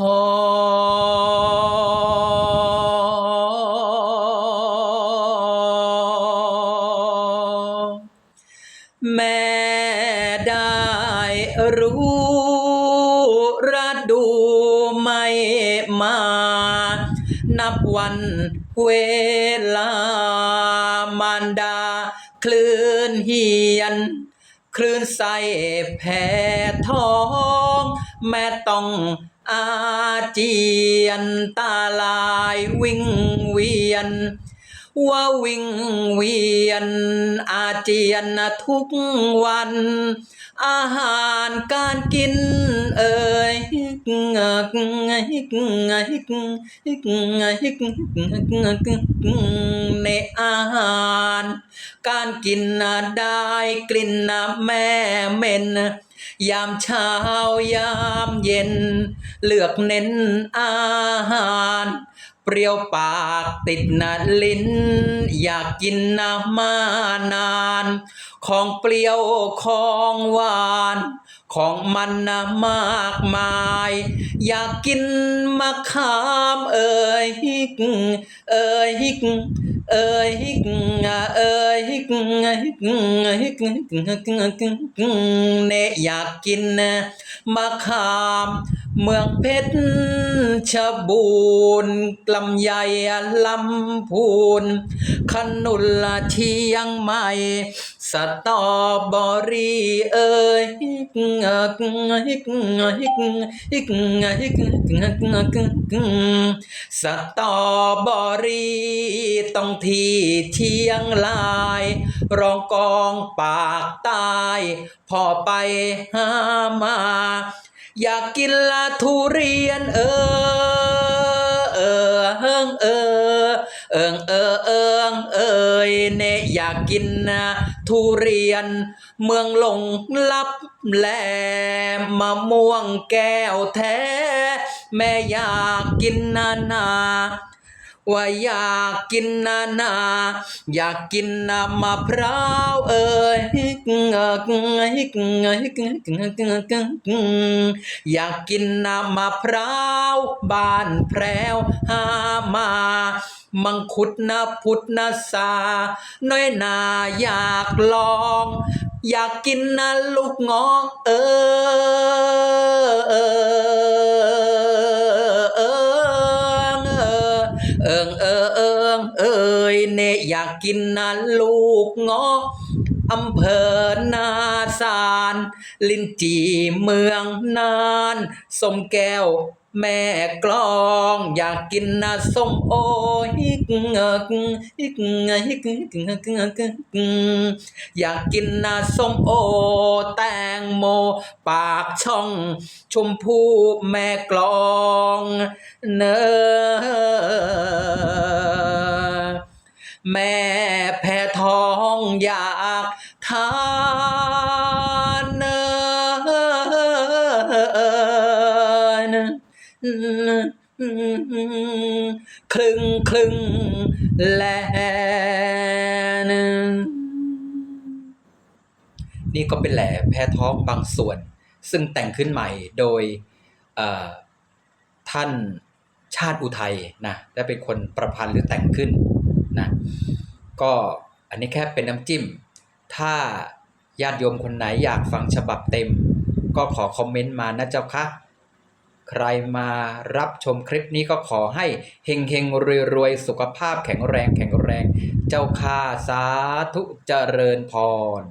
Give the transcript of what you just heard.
แม่ได้รู้ระดูไม่มา นับวันเวลามารดา คลื่นเหียน คลื่นใสแผ่ท้อง แม่ต้อง อาเจียนตาลายวิ่งเวียนว่าวิ่งเวียน อาเจียนทุกวัน อาหารการกินเอ่ยในอาหาร การกินได้กลิ่นแม่เม็นยามเช้ายามเย็น เลือกเน้นอาหาร เปรี้ยวปากติดหนาลิ้น อยากกินนะมานาน ของเปรี้ยวของหวาน ของมันนะมากมาย อยากกินมะขามเอ่ยเอ่ย เอ่ยเอ่ยเนอยากกินมะขามเมืองเพชรชบูรณ์ลำไยลำพูนขนุนละเชียงใหม่สตอบอรี่เอ่ยสตอบอ ต้องที่เชียงราย รองกองปากใต้พอไปหามา อยากกินละทุเรียนเออเออเอิงเออเอิงเออเอิงเอยเนอยากกินนะทุเรียน เมืองหลงลับแหลมะม่วงแก้วแท้ แม่อยากกินนานา ว่าอยากกินนานา อยากกินน้ำมะพร้าวเอ่ยอยากกินน้ำมะพร้าวบ้านแพรวหามามังคุดนะพุทธนะสา น้อยนาอยากลอง อยากกินนะลูกงอกเออเออ อยากกินนะลูกงออำเภอนาสารลินจีเมืองนานสมแก้วแม่กลอง อยากกินนะส้มโอฮิกเงกฮิกเงฮิกอยากกินนะส้มโอ แตงโม ปากช่อง ชมพู่แม่กลอง เนอ องอยากทานเนครึ่งครึ่งแลนนี่ก็เป็นแหล่แพท้องบางส่วน ซึ่งแต่งขึ้นใหม่โดยท่านชาติอุทัยนะและเป็นคนประพันธ์หรือแต่งขึ้นนะก็ อันนี้แค่เป็นน้ำจิ้ม ถ้าญาติโยมคนไหนอยากฟังฉบับเต็ม ก็ขอคอมเมนต์มานะเจ้าค่ะใครมารับชมคลิปนี้ก็ขอให้เฮงเฮงรวยรวยสุขภาพแข็งแรงแข็งแรง เจ้าค่าสาธุเจริญพร